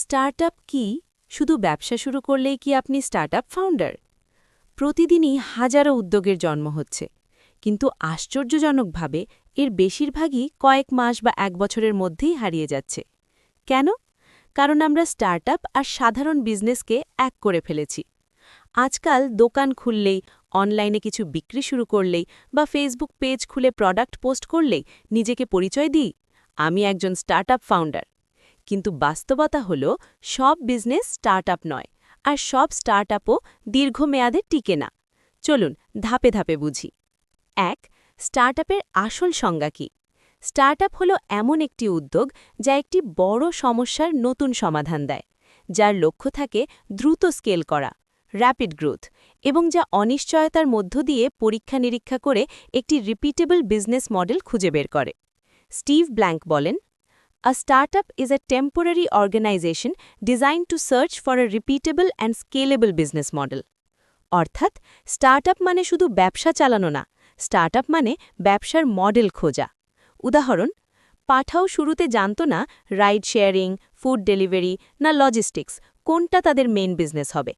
Startup কি? শুধু ব্যবসা শুরু করলেই কি আপনি স্টার্টআপ ফাউন্ডার? প্রতিদিনই হাজারো উদ্যোগের জন্ম হচ্ছে। কিন্তু আশ্চর্যজনকভাবে এর বেশিরভাগই কয়েক মাস বা এক বছরের মধ্যেই হারিয়ে যাচ্ছে। কেন? কারণ আমরা স্টার্টআপ আর সাধারণ বিজনেসকে এক করে ফেলেছি। আজকাল দোকান খুললেই, অনলাইনে কিছু বিক্রি শুরু করলেই বা ফেসবুক পেজ খুলে প্রোডাক্ট পোস্ট করলেই নিজেকে পরিচয় দিই। আমি একজন স্টার্টআপ ফাউন্ডার। কিন্তু বাস্তবতা হল, সব বিজনেস স্টার্টআপ নয়, আর সব স্টার্টআপও দীর্ঘমেয়াদে টিকে না। চলুন ধাপে ধাপে বুঝি। এক স্টার্টআপের আসল সংজ্ঞা কী? স্টার্টআপ হল এমন একটি উদ্যোগ যা একটি বড় সমস্যার নতুন সমাধান দেয়, যার লক্ষ্য থাকে দ্রুত স্কেল করা র্যাপিড গ্রোথ এবং যা অনিশ্চয়তার মধ্য দিয়ে পরীক্ষা নিরীক্ষা করে একটি রিপিটেবল বিজনেস মডেল খুঁজে বের করে। স্টিভ ব্ল্যাঙ্ক বলেন A startup is a temporary organization designed to search for a repeatable and scalable business model. অর্থাৎ স্টার্টআপ মানে শুধু ব্যবসা চালানো না স্টার্টআপ মানে ব্যবসার মডেল খোঁজা। উদাহরণ, পাঠাও শুরুতে জানত না রাইড শেয়ারিং ফুড ডেলিভারি না লজিস্টিক্স কোনটা তাদের মেন বিজনেস হবে।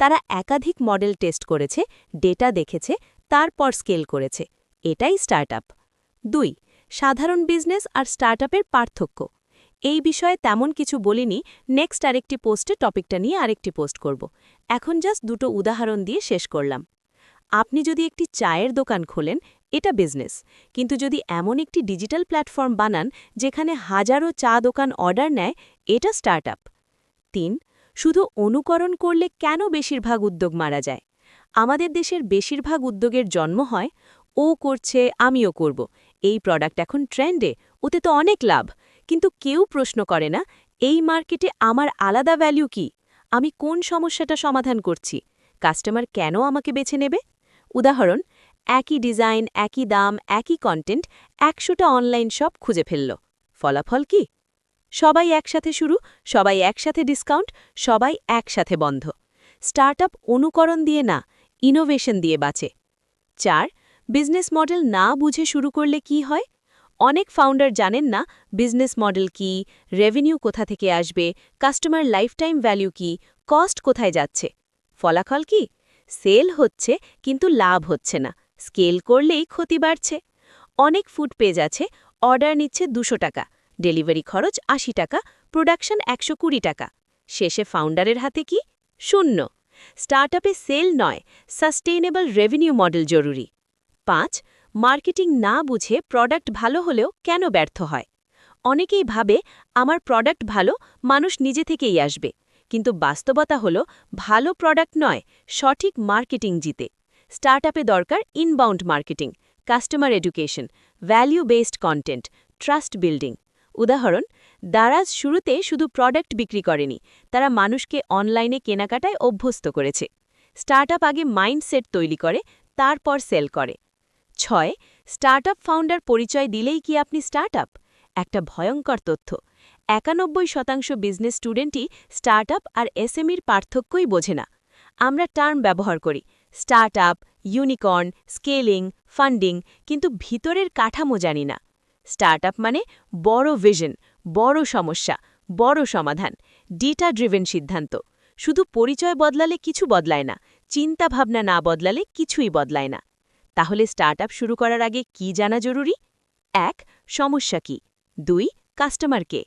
তারা একাধিক মডেল টেস্ট করেছে ডেটা দেখেছে, তারপর স্কেল করেছে। এটাই স্টার্টআপ দুই, সাধারণ বিজনেস আর স্টার্টআপের পার্থক্য। এই বিষয়ে তেমন কিছু বলিনি নেক্সট আরেকটি পোস্টে টপিকটা নিয়ে আরেকটি পোস্ট করব। এখন জাস্ট দুটো উদাহরণ দিয়ে শেষ করলাম। আপনি যদি একটি চায়ের দোকান খোলেন, এটা বিজনেস কিন্তু যদি এমন একটি ডিজিটাল প্ল্যাটফর্ম বানান, যেখানে হাজারো চা দোকান অর্ডার নেয়, এটা স্টার্টআপ তিন, শুধু অনুকরণ করলে কেন বেশিরভাগ উদ্যোগ মারা যায়? আমাদের দেশের বেশিরভাগ উদ্যোগের জন্ম হয়, ও করছে, আমিও করব। এই প্রোডাক্ট এখন ট্রেন্ডে ওতে তো অনেক লাভ। কিন্তু কেউ প্রশ্ন করে না, এই মার্কেটে আমার আলাদা ভ্যালু কি? আমি কোন সমস্যাটা সমাধান করছি? কাস্টমার কেন আমাকে বেছে নেবে? উদাহরণ, একই ডিজাইন একই দাম, একই কন্টেন্ট একশোটা অনলাইন শপ খুঁজে ফেলল। ফলাফল কি? সবাই একসাথে শুরু, সবাই একসাথে ডিসকাউন্ট সবাই একসাথে বন্ধ। স্টার্টআপ অনুকরণ দিয়ে না ইনোভেশন দিয়ে বাঁচে। চার বিজনেস মডেল না বুঝে শুরু করলে কি হয়? অনেক ফাউন্ডার জানেন না বিজনেস মডেল কি রেভিনিউ কোথা থেকে আসবে কাস্টমার লাইফটাইম ভ্যালু কি কস্ট কোথায় যাচ্ছে? ফলাফল কি? সেল হচ্ছে কিন্তু লাভ হচ্ছে না। স্কেল করলেই ক্ষতি বাড়ছে। অনেক ফুড পেজ আছে অর্ডার নিচ্ছে দুশো টাকা ডেলিভারি খরচ আশি টাকা প্রোডাকশন একশো কুড়ি টাকা। শেষে ফাউন্ডারের হাতে কি? শূন্য। স্টার্টআপে সেল নয় সাস্টেইনেবল রেভিনিউ মডেল জরুরি। পাঁচ মার্কেটিং না বুঝে প্রোডাক্ট ভালো হলেও কেন ব্যর্থ হয়? অনেকেই ভাবে, আমার প্রোডাক্ট ভালো, মানুষ নিজে থেকেই আসবে। কিন্তু বাস্তবতা হল, ভালো প্রোডাক্ট নয়, সঠিক মার্কেটিং জিতে। স্টার্টআপে দরকার inbound marketing customer education value based content trust building উদাহরণ, দারাজ শুরুতে শুধু প্রোডাক্ট বিক্রি করেনি, তারা মানুষকে অনলাইনে কেনাকাটায় অভ্যস্ত করেছে। স্টার্টআপ আগে মাইন্ডসেট তৈরি করে, তারপর সেল করে। ছয়, স্টার্টআপ ফাউন্ডার পরিচয় দিলেই কি আপনি স্টার্টআপ? একটা ভয়ঙ্কর তথ্য। একানব্বই শতাংশ বিজনেস স্টুডেন্টই স্টার্টআপ আর এসএমইর পার্থক্যই বোঝে না। আমরা টার্ম ব্যবহার করি, স্টার্টআপ, ইউনিকর্ন, স্কেলিং, ফান্ডিং, কিন্তু ভিতরের কাঠামো জানি না। স্টার্টআপ মানে বড় ভিশন, বড় সমস্যা, বড় সমাধান ডেটা ড্রিভেন সিদ্ধান্ত। শুধু পরিচয় বদলালে কিছু বদলায় না, চিন্তাভাবনা না বদলালে কিছুই বদলায় না। তাহলে স্টার্টআপ শুরু করার আগে কি জানা জরুরি? এক, সমস্যা কি? দুই কাস্টমারকে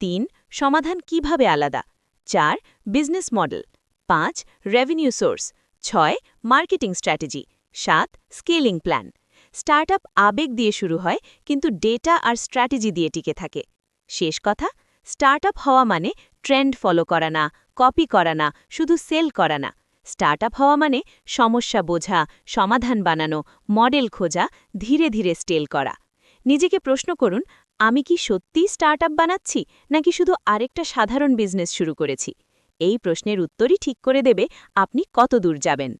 তিন, সমাধান কীভাবে আলাদা? চার বিজনেস মডেল পাঁচ রেভিনিউ সোর্স ছয় মার্কেটিং স্ট্র্যাটেজি সাত স্কেলিং প্ল্যান স্টার্টআপ আবেগ দিয়ে শুরু হয়, কিন্তু ডেটা আর স্ট্র্যাটেজি দিয়ে টিকে থাকে। শেষ কথা স্টার্টআপ হওয়া মানে ট্রেন্ড ফলো করা না কপি করা না, শুধু সেল করা না। স্টার্টআপ হওয়া মানে সমস্যা বোঝা, সমাধান বানানো, মডেল খোঁজা, ধীরে ধীরে স্টেল করা। নিজেকে প্রশ্ন করুন, আমি কি সত্যিই স্টার্টআপ বানাচ্ছি, নাকি শুধু আরেকটা সাধারণ বিজনেস শুরু করেছি? এই প্রশ্নের উত্তরই ঠিক করে দেবে আপনি কত দূর যাবেন।